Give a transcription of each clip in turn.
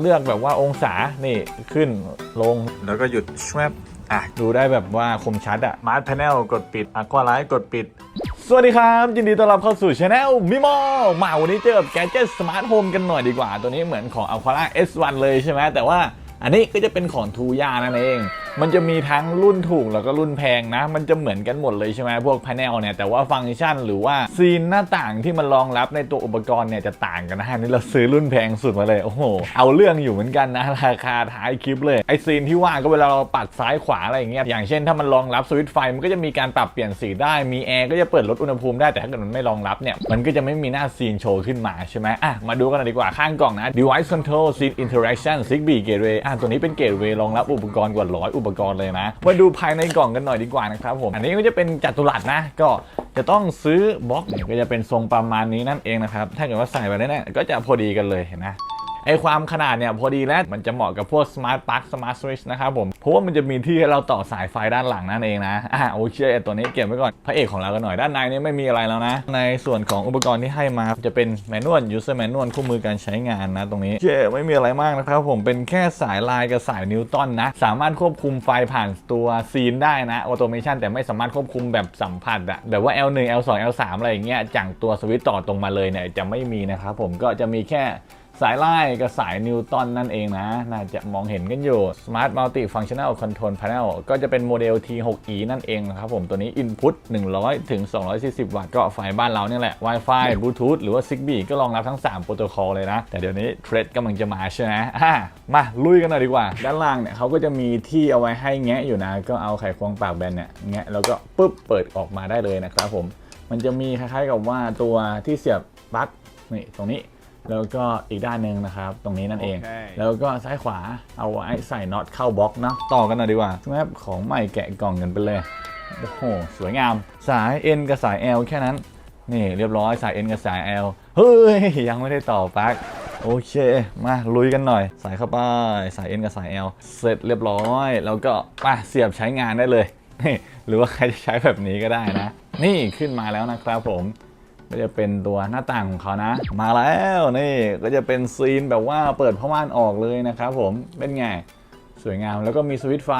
เลือกแบบว่าองศานี่ขึ้นลงแล้วก็หยุดชวบอะดูได้แบบว่าคมชัดอะมาร์ทแพนเนลกดปิดอะควาไลท์กดปิด สวัสดีครับ ยินดีต้อนรับเข้าสู่ช anel มิโมมาวันนี้เจอกับแกจิตสมาร์ทโฮมกันหน่อยดีกว่า ตัวนี้เหมือนของ Aquara S1 เลยใช่ไหมแต่ว่าอันนี้ก็จะเป็นของทูย่านั่นเอง มันจะมีทั้งรุ่นถูกแล้วก็รุ่นแพงนะ มันจะเหมือนกันหมดเลยใช่ไหมพวก panel เนี่ย แต่ว่าฟังก์ชันหรือว่าซีนหน้าต่างที่มันรองรับในตัวอุปกรณ์เนี่ยจะต่างกันนะฮะนี่เราซื้อรุ่นแพงสุดมาเลย โอ้โห เอาเรื่องอยู่เหมือนกันนะ ราคาท้ายคลิปเลย ไอซีนที่ว่าก็เวลาเราปัดซ้ายขวาอะไรอย่างเงี้ย อย่างเช่นถ้ามันรองรับสวิตช์ไฟมันก็จะมีการปรับเปลี่ยนสีได้ มีแอร์ก็จะเปิดลดอุณหภูมิได้แต่ถ้าเกิดมันไม่รองรับเนี่ย มันก็จะไม่มีหน้าซีนโชว์ขึ้นมาใช่ไหมอะ มาดูกันดีกว่าข้างกล่องนะ device control scene interaction zigbee gateway อะตัวนี้เป็น gateway รองรับอุปกรณ์กว่าร้อยอุปกรณ์เลยนะ มาดูภายในกล่องกันหน่อยดีกว่านะครับผม อันนี้ก็จะเป็นจัตุรัสนะ ก็จะต้องซื้อบล็อกก็จะเป็นทรงประมาณนี้นั่นเองนะครับ ถ้าเกิดว่าใส่ไปเนี่ยก็จะพอดีกันเลยเห็นไหม ไอความขนาดเนี่ยพอดีแล้วมันจะเหมาะกับพวก Smart Plug Smart Switch นะครับผม เพราะว่ามันจะมีที่ให้เราต่อสายไฟด้านหลังนั่นเองนะอ่าโอเคตัวนี้เก็บไว้ก่อนพระเอกของเรากันหน่อยด้านในนี่ไม่มีอะไรแล้วนะ ในส่วนของอุปกรณ์ที่ให้มาจะเป็นแมนนวล user manual คู่มือการใช้งานนะตรงนี้เจ๊ไม่มีอะไรมากนะครับผมเป็นแค่สายลายกับสายนิวตันนะ สามารถควบคุมไฟผ่านตัวซีนได้นะออโตเมชันแต่ไม่สามารถควบคุมแบบสัมผัสอะแบบว่า L1 L2 L3 อะไรอย่างเงี้ยจากตัวสวิตช์ต่อตรงมาเลยเนี่ยจะไม่มีนะครับผมก็จะมีแค่ สายไล่กับสายนิวตันนั่นเองนะ น่าจะมองเห็นกันอยู่ Smart Multi Functional Control Panel ก็จะเป็นโมเดล T6e นั่นเองนะครับผมตัวนี้ Input 100 ถึง 240 วัตต์ก็ไฟบ้านเราเนี่ยแหละ Wi-Fi Bluetooth หรือว่า Zigbee ก็รองรับทั้ง 3 โปรโตคอลเลยนะ แต่เดี๋ยวนี้เทรดกำลังจะมาใช่ไหมอะมาลุยกันหน่อยดีกว่า ด้านล่างเนี่ยเขาก็จะมีที่เอาไว้ให้แงะอยู่นะ ก็เอาไขควงปากแบนเนี่ยแงะแล้วก็ปุ๊บเปิดออกมาได้เลยนะครับผมมันจะมีคล้ายๆกับว่าตัวที่เสียบปลั๊กนี่ตรงนี้ แล้วก็อีกด้านหนึ่งนะครับ ตรงนี้นั่นเองโอเคแล้วก็ซ้ายขวาเอาไว้ใส่น็อตเข้าบล็อกเนาะต่อกันหน่อยดีกว่าแมปของใหม่แกะกล่องกันไปเลยโอ้โหสวยงาม สาย N กับสาย L แค่นั้น นี่เรียบร้อยสาย N กับสาย L เฮ้ย ยังไม่ได้ต่อปลั๊กโอเค มาลุยกันหน่อยใส่เข้าไป สาย N กับสาย L เสร็จเรียบร้อย แล้วก็มาเสียบใช้งานได้เลยนี่หรือว่าใครจะใช้แบบนี้ก็ได้นะ นี่ขึ้นมาแล้วนะครับผม ก็จะเป็นตัวหน้าต่างของเขานะ มาแล้วนี่ก็จะเป็นซีนแบบว่าเปิดผ้าม่านออกเลยนะครับผมเป็นไงสวยงามแล้วก็มีสวิตช์ไฟ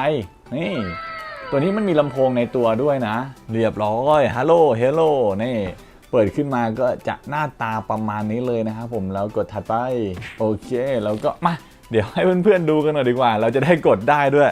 นี่ตัวนี้มันมีลำโพงในตัวด้วยนะ เรียบร้อยฮัลโหลเฮลโลนี่เปิดขึ้นมาก็จะหน้าตาประมาณนี้เลยนะครับผมแล้วกดถัดไปโอเคแล้วก็มาเดี๋ยวให้เพื่อนๆดูกันหน่อยดีกว่า เราจะได้กดได้ด้วย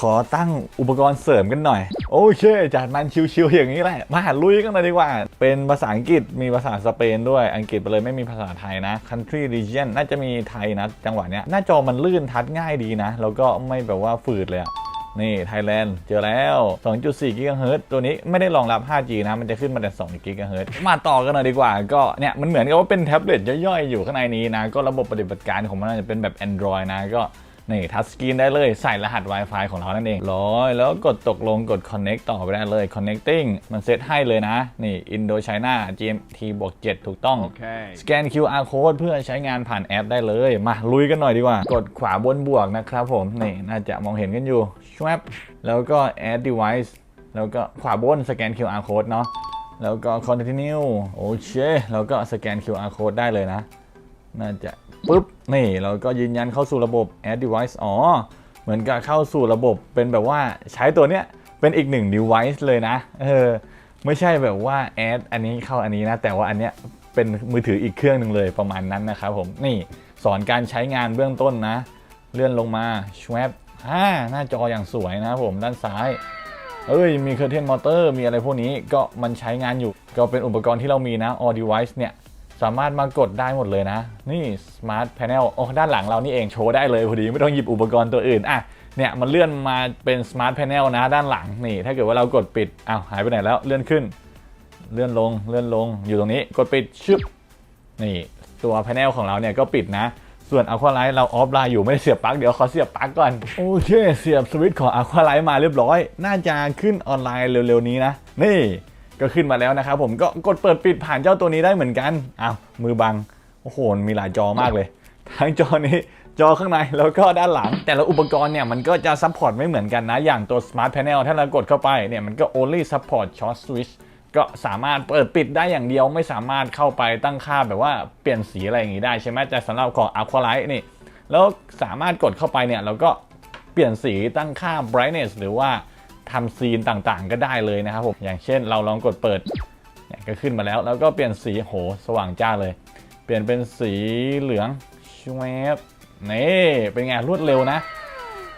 ขอตั้งอุปกรณ์เสริมกันหน่อย โอเคจัดมันชิวๆอย่างนี้แหละมาหาลุยกันเลยดีกว่า เป็นภาษาอังกฤษมีภาษาสเปนด้วยอังกฤษไปเลยไม่มีภาษาไทยนะ country region น่าจะมีไทยนะ จังหวะเนี้ยหน้าจอมันลื่นทัดง่ายดีนะ แล้วก็ไม่แบบว่าฝืดเลยอะนี่ไทยแลนด์เจอแล้ว 2.4 กิกะเฮิรตซ์ตัวนี้ไม่ได้รองรับ 5G นะ มันจะขึ้นมาแต่ 2 กิกะเฮิรตมาต่อกันหน่อยดีกว่า ก็เนี่ย มันเหมือนกับว่าเป็นแท็บเล็ตย่อยๆ อยู่ข้างในนี้นะ ก็ระบบปฏิบัติการของมันน่าจะเป็นแบบ Android นะ ก็ นี่ทัชสกรีนได้เลยใส่รหัส Wi-Fi ของเรานั่นเองร้อยแล้วกดตกลงกด connect ต่อไปได้เลย connecting มันเซตให้เลยนะ นี่ Indo China GMT บวก7ถูกต้องโอเคสแกน QR code เพื่อใช้งานผ่านแอปได้เลย มาลุยกันหน่อยดีกว่า กดขวาบนบวกนะครับผม นี่น่าจะมองเห็นกันอยู่ชวบแล้วก็ add device แล้วก็ขวาบนสแกน QR code เนาะแล้วก็ continue โอเคแล้วก็สแกน QR code ได้เลยนะ น่าจะ ปุ๊บ นี่เราก็ยืนยันเข้าสู่ระบบ add device อ๋อ เหมือนกับเข้าสู่ระบบเป็นแบบว่าใช้ตัวเนี้ยเป็นอีกหนึ่ง device เลยนะ เออ ไม่ใช่แบบว่า add อันนี้เข้าอันนี้นะ แต่ว่าอันเนี้ยเป็นมือถืออีกเครื่องหนึ่งเลยประมาณนั้นนะครับผม นี่สอนการใช้งานเบื้องต้นนะ เลื่อนลงมาชวบฮ่าหน้าจออย่างสวยนะครับผมด้านซ้ายเอ้ย มีเคอร์เทนมอเตอร์ มีอะไรพวกนี้ ก็มันใช้งานอยู่ ก็เป็นอุปกรณ์ที่เรามีนะ all device เนี่ย สามารถมากดได้หมดเลยนะ นี่ smart panel โอ้ด้านหลังเรานี่เองโชว์ได้เลยพอดีไม่ต้องหยิบอุปกรณ์ตัวอื่นอะเนี่ยมันเลื่อนมาเป็น smart panel นะด้านหลังนี่ ถ้าเกิดว่าเรากดปิดอ้าวหายไปไหนแล้วเลื่อนขึ้น เลื่อนลงเลื่อนลงอยู่ตรงนี้กดปิดชึบนี่ตัวแผงของเราเนี่ยก็ปิดนะ ส่วน Aqua Light เราออฟไลน์อยู่ไม่ได้เสียบปลั๊กเดี๋ยวขอเสียบปลั๊กก่อน โอเคเสียบสวิตช์ของ Aqua Light มาเรียบร้อย น่าจะขึ้นออนไลน์เร็วๆนี้นะ นี่ ก็ขึ้นมาแล้วนะครับผมก็กดเปิดปิดผ่านเจ้าตัวนี้ได้เหมือนกันอ้าวมือบังโอ้โหมีหลายจอมากเลย ทั้งจอนี้จอข้างในแล้วก็ด้านหลัง แต่ละอุปกรณ์เนี่ยมันก็จะซัพพอร์ตไม่เหมือนกันนะ อย่างตัว Smart Panel ถ้าเรากดเข้าไปเนี่ยมันก็ only support short switch ก็สามารถเปิดปิดได้อย่างเดียวไม่สามารถเข้าไปตั้งค่าแบบว่าเปลี่ยนสีอะไรอย่างนี้ได้ใช่ไหมแต่สำหรับของ Aqualight นี่แล้วสามารถกดเข้าไปเนี่ยเราก็เปลี่ยนสีตั้งค่า brightness หรือว่า ทำซีนต่างๆ ก็ได้เลยนะครับผมอย่างเช่นเราลองกดเปิดเนี่ยก็ขึ้นมาแล้ว แล้วก็เปลี่ยนสีโหสว่างจ้าเลย เปลี่ยนเป็นสีเหลืองชวบนี่เป็นไงรวดเร็วนะ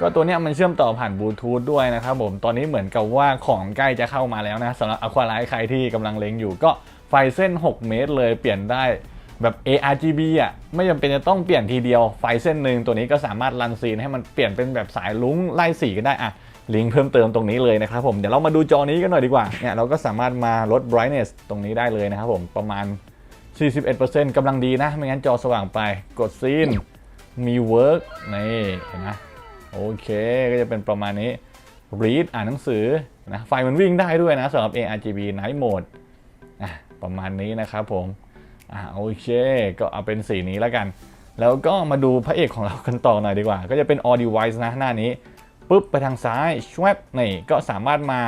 ก็ตัวเนี้ยมันเชื่อมต่อผ่านบลูทูธด้วยนะครับผมตอนนี้เหมือนกับว่าของใกล้จะเข้ามาแล้วนะสำหรับอควาไลท์ใครที่กำลังเล็งอยู่ก็ไฟเส้น 6 เมตรเลยเปลี่ยนได้แบบ ARGB อะไม่จำเป็นจะต้องเปลี่ยนทีเดียวไฟเส้นหนึ่งตัวนี้ก็สามารถรันซีนให้มันเปลี่ยนเป็นแบบสายลุ้งไล่สีก็ได้อะ ลิงก์เพิ่มเติมตรงนี้เลยนะครับผมเดี๋ยวเรามาดูจอนี้กันหน่อยดีกว่าเนี่ยเราก็สามารถมาลด brightness ตรงนี้ได้เลยนะครับผมประมาณ 41%กำลังดีนะ ไม่งั้นจอสว่างไปกดซีนมี work นี่เห็นไหมโอเคก็จะเป็นประมาณนี้ read อ่านหนังสือนะไฟมันวิ่งได้ด้วยนะสำหรับ ARGB Night Mode อะประมาณนี้นะครับผมอะโอเคก็เอาเป็นสีนี้แล้วกัน แล้วก็มาดูพระเอกของเรากันต่อหน่อยดีกว่า ก็จะเป็น All Device นะหน้านี้ ปุ๊บไปทางซ้ายชวบนี่ก็สามารถมา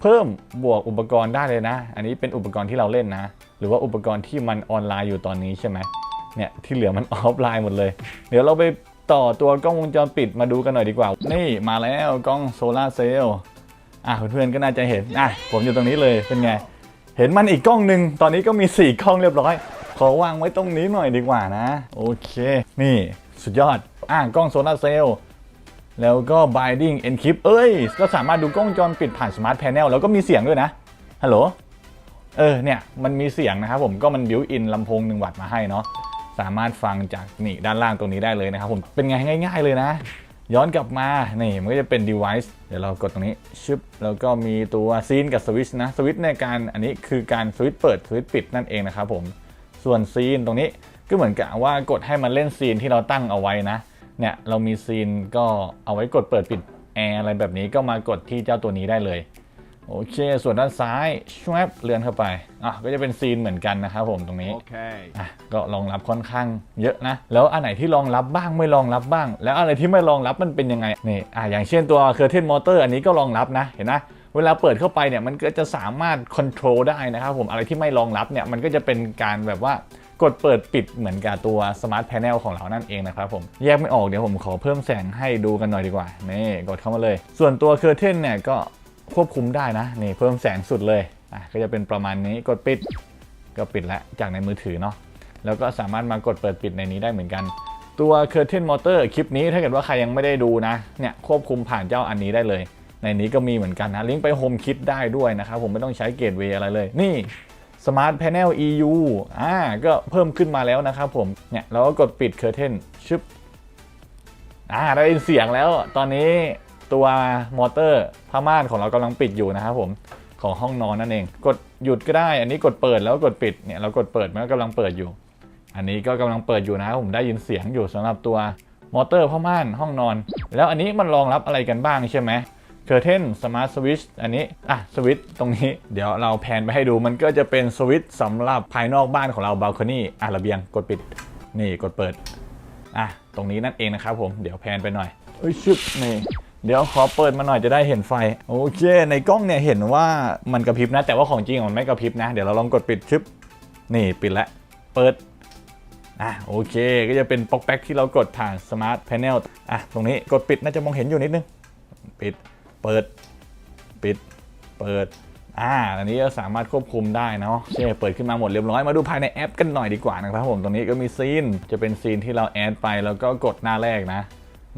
เพิ่มบวกอุปกรณ์ได้เลยนะ อันนี้เป็นอุปกรณ์ที่เราเล่นนะ หรือว่าอุปกรณ์ที่มันออนไลน์อยู่ตอนนี้ใช่ไหมเนี่ยที่เหลือมันออฟไลน์หมดเลย เดี๋ยวเราไปต่อตัวกล้องวงจรปิดมาดูกันหน่อยดีกว่า นี่มาแล้วกล้องโซลาเซลล์อะเพื่อนๆก็น่าจะเห็นอะผมอยู่ตรงนี้เลยเป็นไง เห็นมันอีกกล้องหนึ่งตอนนี้ก็มี 4 กล้องเรียบร้อย ขอวางไว้ตรงนี้หน่อยดีกว่านะ โอเค นี่สุดยอดอะกล้องโซลาเซลล์ แล้วก็ binding encrypt เอ้ย ก็สามารถดูกล้องจรปิดผ่านสมาร์ทแพนเนลแล้วก็มีเสียงด้วยนะ ฮัลโหล เออ เนี่ย มันมีเสียงนะครับผม ก็มันบิวอินลำโพง1วัตต์มาให้เนาะ สามารถฟังจากนี่ด้านล่างตรงนี้ได้เลยนะครับผม เป็นไงง่าย ๆ เลยนะ ย้อนกลับมา นี่ มันก็จะเป็น device เดี๋ยวเรากดตรงนี้ชึบ แล้วก็มีตัวซีนกับสวิตช์นะ สวิตช์ในการ อันนี้คือการสวิตช์เปิดสวิตช์ปิดนั่นเองนะครับผม ส่วนซีนตรงนี้ก็เหมือนกับว่ากดให้มันเล่นซีนที่เราตั้งเอาไว้นะ เนี่ยเรามีซีนก็เอาไว้กดเปิดปิดแอร์อะไรแบบนี้ก็มากดที่เจ้าตัวนี้ได้เลยโอเค ส่วนด้านซ้ายชวบเลื่อนเข้าไป อะ ก็จะเป็นซีนเหมือนกันนะครับผมตรงนี้ Okay. อะ ก็รองรับค่อนข้างเยอะนะ แล้วอันไหนที่รองรับบ้างไม่รองรับบ้าง แล้วอะไรที่ไม่รองรับมันเป็นยังไง นี่ อะ อย่างเช่นตัว Curtain Motor อันนี้ก็รองรับนะ เห็นนะ เวลาเปิดเข้าไปเนี่ย มันก็จะสามารถค o n t r o l ได้นะครับผม อะไรที่ไม่รองรับเนี่ย มันก็จะเป็นการแบบว่า กดเปิดปิดเหมือนกับตัว Smart Panel ของเรานั่นเองนะครับผม แยกไม่ออกเดี๋ยวผมขอเพิ่มแสงให้ดูกันหน่อยดีกว่า นี่กดเข้ามาเลย ส่วนตัว Curtain เนี่ยก็ควบคุมได้นะ นี่เพิ่มแสงสุดเลยอะก็จะเป็นประมาณนี้กดปิดก็ปิดแล้วจากในมือถือเนาะแล้วก็สามารถมากดเปิดปิดในนี้ได้เหมือนกันตัว Curtain Motor คลิปนี้ถ้าเกิดว่าใครยังไม่ได้ดูนะเนี่ยควบคุมผ่านเจ้าอันนี้ได้เลย ในนี้ก็มีเหมือนกันนะลิงก์ไปโฮมคิดได้ด้วยนะครับผมไม่ต้องใช้เกตเวย์อะไรเลย นี่ Smart Panel EU อ่าก็เพิ่มขึ้นมาแล้วนะครับผม เนี่ยเราก็กดปิด Curtain ชึบอ่าได้ยินเสียงแล้ว ตอนนี้ตัวมอเตอร์ผ้าม่านของเรากำลังปิดอยู่นะครับผมของห้องนอนนั่นเอง กดหยุดก็ได้ อันนี้กดเปิดแล้วกดปิด เนี่ยเรากดเปิดมันก็กำลังเปิดอยู่ อันนี้ก็กำลังเปิดอยู่นะครับผมได้ยินเสียงอยู่สำหรับตัวมอเตอร์ผ้าม่านห้องนอน แล้วอันนี้มันรองรับอะไรกันบ้างใช่ไหม ร์เทนสมาร์ทสวิตช์อันนี้ อะสวิตช์ตรงนี้ เดี๋ยวเราแพนไปให้ดูมันก็จะเป็นสวิตช์สำหรับภายนอกบ้านของเราบ a ลคอนี่อะระเบียงกดปิด นี่กดเปิด อะ ตรงนี้นั่นเองนะครับผม เดี๋ยวแพนไปหน่อยเอ้ยชึบนี่เดี๋ยวขอเปิดมาหน่อยจะได้เห็นไฟ โอเค ในกล้องเนี่ยเห็นว่ามันกระพริบนะ แต่ว่าของจริงมันไม่กระพริบนะ เดี๋ยวเราลองกดปิดชึบนี่ปิดแล้วเปิดอะโอเค ก็จะเป็นปอกแป๊กที่เรากดผ่านสมาร์ทแพนเนลอะตรงนี้กดปิดน่าจะมองเห็นอยู่นิดนึง ปิด เปิดปิดเปิดอ่าอันนี้ก็สามารถควบคุมได้เนาะโอเคเปิดขึ้นมาหมดเรียบร้อยมาดูภายในแอปกันหน่อยดีกว่านะครับผมตรงนี้ก็มีซีนจะเป็นซีนที่เราแอดไปแล้วก็กดหน้าแรกนะ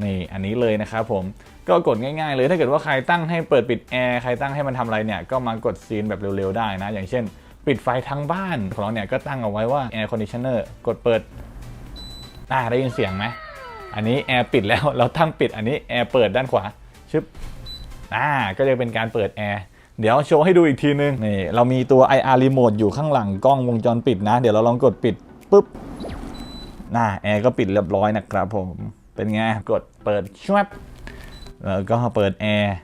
นี่อันนี้เลยนะครับผมก็กดง่ายๆเลยถ้าเกิดว่าใครตั้งให้เปิดปิดแอร์ใครตั้งให้มันทำอะไรเนี่ยก็มากดซีนแบบเร็วๆได้นะ อย่างเช่น ปิดไฟทั้งบ้านของเราเนี่ยก็ตั้งเอาไว้ว่า Air Conditioner กดเปิดอ่าได้ยินเสียงไหมอันนี้แอร์ปิดแล้วเราตั้งปิดอันนี้แอร์เปิดด้านขวาชึบ อ่าก็จะเป็นการเปิดแอร์เดี๋ยวโชว์ให้ดูอีกทีนึงนี่เรามีตัว IR Remote อยู่ข้างหลังกล้องวงจรปิดนะ เดี๋ยวเราลองกดปิดปุ๊บน่าแอร์ก็ปิดเรียบร้อยนะครับผมเป็นไงกดเปิดชวบแล้วก็เปิดแอร์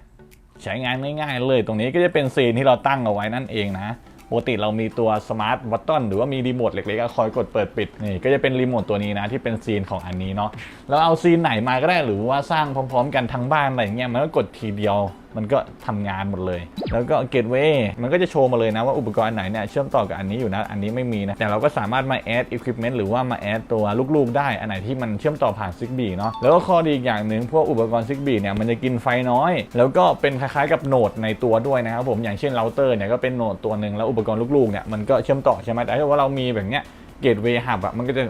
ใช้งานง่ายๆเลย ตรงนี้ก็จะเป็นซีนที่เราตั้งเอาไว้นั่นเองนะปกติเรามีตัวสมาร์ทวัตตันหรือว่ามีรีโมทเล็กๆคอยกดเปิดปิดนี่ก็จะเป็นรีโมทตัวนี้นะที่เป็นซีนของอันนี้เนาะแล้วเอาซีนไหนมาก็ได้หรือว่าสร้างพร้อม ๆ กันทั้งบ้านอะไรอย่างเงี้ยมันก็กดทีเดียว มันก็ทำงานหมดเลย แล้วก็ Gateway มันก็จะโชว์มาเลยนะว่าอุปกรณ์ไหนเนี่ยเชื่อมต่อกับอันนี้อยู่นะ อันนี้ไม่มีนะ แต่เราก็สามารถมา add equipment หรือว่ามา add ตัวลูกๆได้ อันไหนที่มันเชื่อมต่อผ่าน Zigbee เนาะ แล้วก็ข้อดีอีกอย่างหนึ่งพวกอุปกรณ์ Zigbee เนี่ยมันจะกินไฟน้อย แล้วก็เป็นคล้ายๆกับโหนดในตัวด้วยนะครับผม อย่างเช่นเราเตอร์เนี่ยก็เป็นโหนดตัวหนึ่งแล้วอุปกรณ์ลูกๆเนี่ยมันก็เชื่อมต่อใช่ไหมแต่ถ้าว่าเรามีแบบเนี้ย Gateway Hub อะมันก็จะ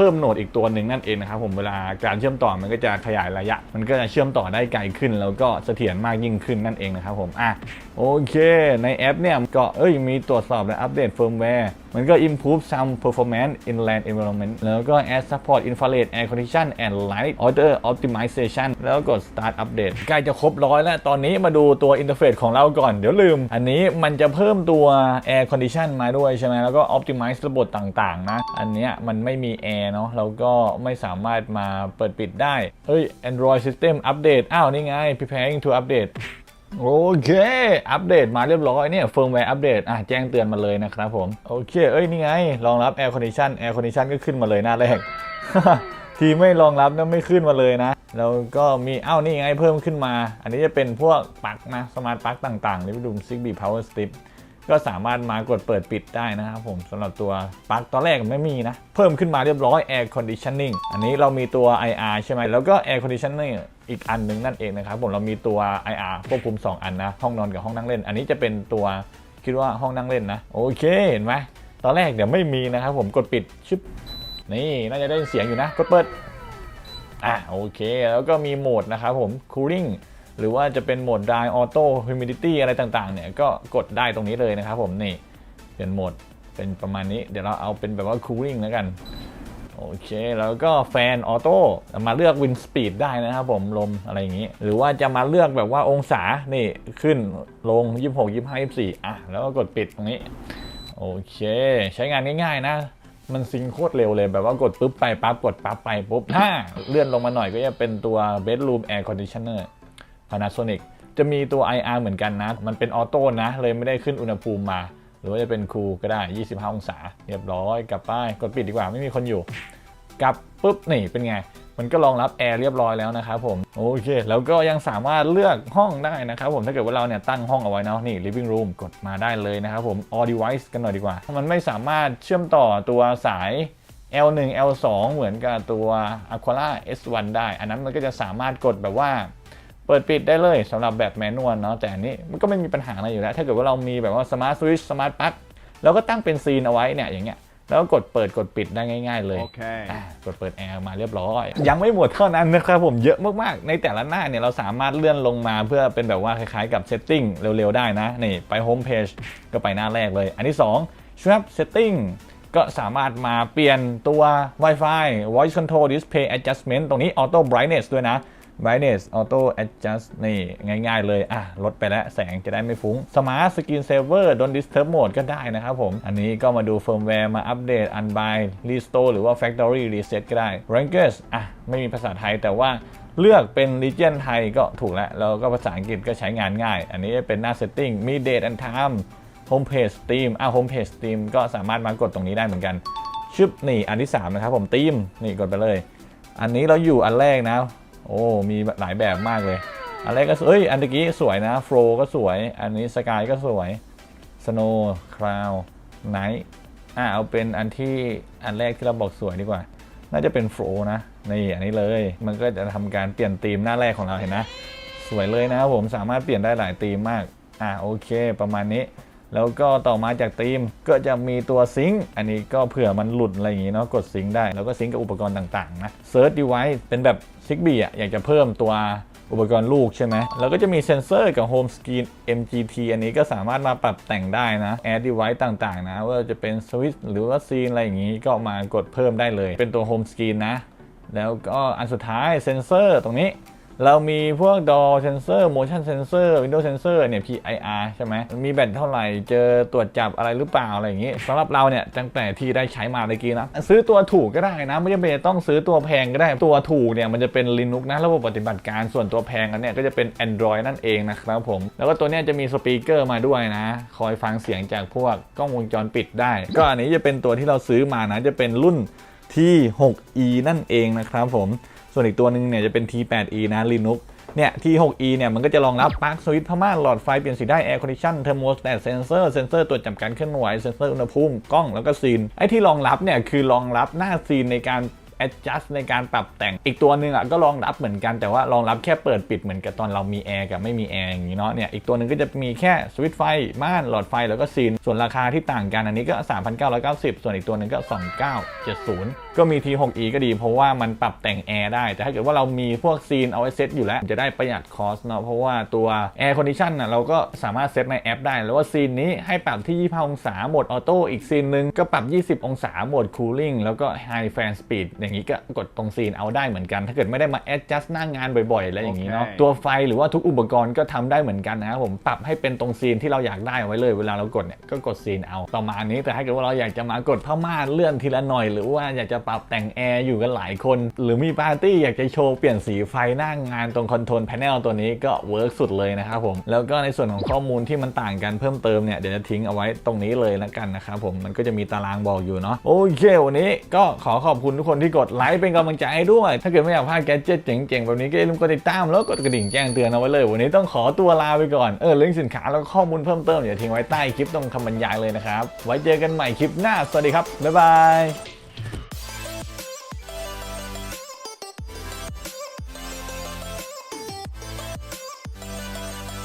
เพิ่มโหนดอีกตัวหนึ่งนั่นเองนะครับผมเวลาการเชื่อมต่อมันก็จะขยายระยะ มันก็จะเชื่อมต่อได้ไกลขึ้น แล้วก็เสถียรมากยิ่งขึ้นนั่นเองนะครับผมอะโอเค ในแอปเนี่ยก็เอ้ยมีตรวจสอบและอัปเดตเฟิร์มแวร์มันก็ improve some performance in land environment แล้วก็ add support infrared air condition and light order optimization แล้วก็กด start update ใกล้จะครบร้อยแล้ว ตอนนี้มาดูตัวอินเทอร์เฟซของเราก่อน เดี๋ยวลืม อันนี้มันจะเพิ่มตัว air condition มาด้วยใช่ไหม แล้วก็ optimize ระบบต่างๆ นะ อันเนี้ยมันไม่มี air เนาะแล้วก็ไม่สามารถมาเปิดปิดได้ เฮ้ย Android system update อ้าว นี่ไง preparing to update โอเค อัปเดตมาเรียบร้อยเนี่ยเฟิร์มแวร์อัปเดตอะแจ้งเตือนมาเลยนะครับผม โอเค เอ้ย นี่ไง รองรับ Air Condition Air Condition ก็ขึ้นมาเลยหน้าแรก ทีไม่รองรับนะไม่ขึ้นมาเลยนะ แล้วก็มีเอ้านี่ไงเพิ่มขึ้นมา อันนี้จะเป็นพวกปลั๊กนะ สมาร์ทปลั๊กต่างๆนี่ไปดูซิกบีพาวเวอร์สติป ก็สามารถมากดเปิดปิดได้นะครับผมสำหรับตัวปลั๊กตอนแรกไม่มีนะ เพิ่มขึ้นมาเรียบร้อย Air Conditioning อันนี้เรามีตัว IR ใช่ไหมแล้วก็ Air Conditioning อีกอันหนึ่งนั่นเองนะครับผมเรามีตัว IR ควบคุม 2 อันนะ ห้องนอนกับห้องนั่งเล่น อันนี้จะเป็นตัวคิดว่าห้องนั่งเล่นนะ โอเคเห็นไหมตอนแรกเดี๋ยวไม่มีนะครับผมกดปิดชึบนี่น่าจะได้เสียงอยู่นะกดเปิดอะโอเค แล้วก็มีโหมดนะครับผม cooling หรือว่าจะเป็นโหมด dry auto humidity อะไรต่างๆ เนี่ยก็กดได้ตรงนี้เลยนะครับผมนี่เปลี่ยนโหมดเป็นประมาณนี้ เดี๋ยวเราเอาเป็นแบบว่า cooling แล้วกัน โอเค แล้วก็แฟนออโต้มาเลือกวินสปีดได้นะครับผมลมอะไรอย่างนี้ หรือว่าจะมาเลือกแบบว่าองศานี่ขึ้นลง 26 25 24 อะ แล้วก็กดปิดตรงนี้ โอเค ใช้งานง่ายๆนะมันซิงค์โคตรเร็วเลยแบบว่ากดปุ๊บไปปั๊บกดปั๊บไปปุ๊บถ้าเลื่อนลงมาหน่อยก็จะเป็นตัว bedroom air conditioner Panasonic จะมีตัว IR เหมือนกันนะ มันเป็นออโต้นะ เลยไม่ได้ขึ้นอุณหภูมิมา หรือว่าจะเป็นคูลก็ได้ 25 องศา เรียบร้อยกลับไปกดปิดดีกว่าไม่มีคนอยู่ กลับปุ๊บนี่เป็นไง มันก็รองรับแอร์เรียบร้อยแล้วนะครับผม โอเค แล้วก็ยังสามารถเลือกห้องได้นะครับผมถ้าเกิดว่าเราเนี่ยตั้งห้องเอาไว้เนาะนี่ living room กดมาได้เลยนะครับผม all device กันหน่อยดีกว่า มันไม่สามารถเชื่อมต่อตัวสาย L1 L2 เหมือนกับตัว Aquala S1 ได้ อันนั้นมันก็จะสามารถกดแบบว่า เปิดปิดได้เลยสำหรับแบบแมนนวลเนาะแต่อันนี้มันก็ไม่มีปัญหาอะไรอยู่แล้ว ถ้าเกิดว่าเรามีแบบว่าสมาร์ทสวิตช์สมาร์ทปลั๊กเราก็ตั้งเป็นซีนเอาไว้เนี่ยอย่างเงี้ยแล้วก็กดเปิดกดปิดได้ง่าย ๆ เลย Okay. อ่ากดเปิดแอร์มาเรียบร้อย ยังไม่หมดเท่านั้นนะครับผมเยอะมากๆ ในแต่ละหน้าเนี่ยเราสามารถเลื่อนลงมาเพื่อเป็นแบบว่าคล้ายๆกับเซตติ้งเร็วๆ ได้นะ นี่ไปโฮมเพจก็ไปหน้าแรกเลย อันที่2 Swap Setting ก็สามารถมาเปลี่ยนตัว Wi-Fi Voice Control Display Adjustment ตรงนี้ Auto Brightness ด้วยนะ brightness auto adjust นี่ง่ายๆเลยอะลดไปแล้วแสงจะได้ไม่ฟุ้ง smart screen saver don't disturb mode ก็ได้นะครับผม อันนี้ก็มาดู firmware มาอัปเดต unbind restore หรือว่า factory reset ก็ได้ language อะไม่มีภาษาไทยแต่ว่าเลือกเป็น region ไทยก็ถูกแล้ว แล้วก็ภาษาอังกฤษก็ใช้งานง่าย อันนี้เป็นหน้า setting มี date and time homepage steam อะ homepage steam ก็สามารถมากดตรงนี้ได้เหมือนกันชึบนี่อันที่ 3 นะครับผม ตีม นี่กดไปเลย อันนี้เราอยู่อันแรกนะ โอ้มีหลายแบบมากเลยอันแรก็เอ้ยอันตะกี้สวยนะโฟลก็สวย อันนี้สกายก็สวยสโนว์คลาวไนท์อะเอาเป็นอันที่อันแรกที่เราบอกสวยดีกว่า น่าจะเป็นโฟลนะนี่อันนี้เลย มันก็จะทำการเปลี่ยนธีมหน้าแรกของเราเห็นนะ สวยเลยนะผมสามารถเปลี่ยนได้หลายธีมมากอะโอเค ประมาณนี้ แล้วก็ต่อมาจากธีมก็จะมีตัวซิงค์อันนี้ก็เผื่อมันหลุดอะไรอย่างงี้เนาะกดซิงค์ได้ แล้วก็ซิงค์กับอุปกรณ์ต่างๆนะ Search Device เป็นแบบ Zigbee อะอยากจะเพิ่มตัวอุปกรณ์ลูกใช่ไหม แล้วก็จะมีเซนเซอร์กับ Home Screen MGT อันนี้ก็สามารถมาปรับแต่งได้นะ Add Device ต่างๆ นะ ว่าจะเป็นสวิตช์หรือว่าซีนอะไรอย่างงี้ก็มากดเพิ่มได้เลย เป็นตัว Home Screen นะ แล้วก็อันสุดท้ายเซนเซอร์ตรงนี้ เรามีพวก door sensor motion sensor window sensor เนี่ย PIR ใช่ไหมมีแบตเท่าไหร่ เจอตรวจจับอะไรหรือเปล่าอะไรอย่างงี้สำหรับเราเนี่ยตั้งแต่ที่ได้ใช้มาเมื่อกี้นะ ซื้อตัวถูกก็ได้นะ ไม่จำเป็นต้องซื้อตัวแพงก็ได้ตัวถูกเนี่ยมันจะเป็น Linux นะระบบปฏิบัติการส่วนตัวแพงอันเนี่ยก็จะเป็น Android นั่นเองนะครับผม แล้วก็ตัวเนี้ยจะมีสปีกเกอร์มาด้วยนะ คอยฟังเสียงจากพวกกล้องวงจรปิดได้ ก็อันนี้จะเป็นตัวที่เราซื้อมานะจะเป็นรุ่น T6E นั่นเองนะครับผม ส่วนอีกตัวหนึ่งเนี่ยจะเป็น T8E นะ Linux เนี่ย T6E เนี่ยมันก็จะรองรับปลั๊กสวิตช์พม่านหลอดไฟเปลี่ยนสีได้แอร์คอนดิชันเทอร์โมสแตทเซนเซอร์เซนเซอร์ตัวจำการเคลื่อนไหวเซนเซอร์อุณหภูมิกล้องแล้วก็ซีนไอ้ที่รองรับเนี่ยคือรองรับหน้าซีนในการ adjust ในการปรับแต่งอีกตัวหนึ่งอะก็รองรับเหมือนกันแต่ว่ารองรับแค่เปิดปิดเหมือนกับตอนเรามีแอร์กับไม่มีแอร์อย่างนี้เนาะเนี่ยอีกตัวหนึ่งก็จะมีแค่สวิตช์ไฟม่านหลอดไฟแล้วก็ซีน ส่วนราคาที่ต่างกันอันนี้ก็ 3,990 ส่วนอีกตัวหนึ่งก็ 2970 ก็มี T6e ก็ดีเพราะว่ามันปรับแต่งแอร์ได้ แต่ถ้าเกิดว่าเรามีพวกซีนเอาไว้เซตอยู่แล้ว จะได้ประหยัดคอสเนาะเพราะว่าตัว Air Condition น่ะเราก็สามารถเซตในแอปได้ แล้วว่าซีนนี้ให้ปรับที่ 25 องศาโหมดออโต้อีกซีนหนึ่งก็ปรับ 20 องศาโหมด Cooling แล้วก็ High Fan Speed อย่างนี้ก็กดตรงซีนเอาได้เหมือนกัน ถ้าเกิดไม่ได้มา adjust หน้างานบ่อยๆแล้วอย่างนี้เนาะโอเคตัวไฟหรือว่าทุกอุปกรณ์ก็ทำได้เหมือนกันนะครับผมปรับให้เป็นตรงซีนที่เราอยากได้เอาไว้เลยเวลาเรากดเนี่ยก็กดซีนเอาประมาณนี้แต่ถ้าเกิดว่าเราอยากจะมากดผ้าม่านเลื่อนทีละหน่อย หรือว่าอยากจะปรับแต่งแอร์อยู่กันหลายคน หรือมีปาร์ตี้อยากจะโชว์เปลี่ยนสีไฟหน้างานตรงคอนโทรลแผงตัวนี้ก็เวิร์กสุดเลยนะครับผมแล้วก็ในส่วนของข้อมูลที่มันต่างกันเพิ่มเติมเนี่ยเดี๋ยวจะทิ้งเอาไว้ตรงนี้เลยแล้วกันนะครับผมมันก็จะมีตารางบอกอยู่เนาะโอเควันนี้ก็ขอขอบคุณทุกคนที่กดไลค์เป็นกำลังใจให้ด้วย ถ้าเกิดไม่อยากพลาดแกจิตเจ๋งๆ แบบนี้ก็อย่าลืมกดติดตามแล้วกดกระดิ่งแจ้งเตือนเอาไว้เลย วันนี้ต้องขอตัวลาไปก่อน เออลิงก์สินค้าแล้วข้อมูลเพิ่มเติมอย่าทิ้งไว้ใต้คลิปตรงคำบรรยายเลยนะครับ ไว้เจอกันใหม่คลิปหน้า สวัสดีครับ บ๊ายบาย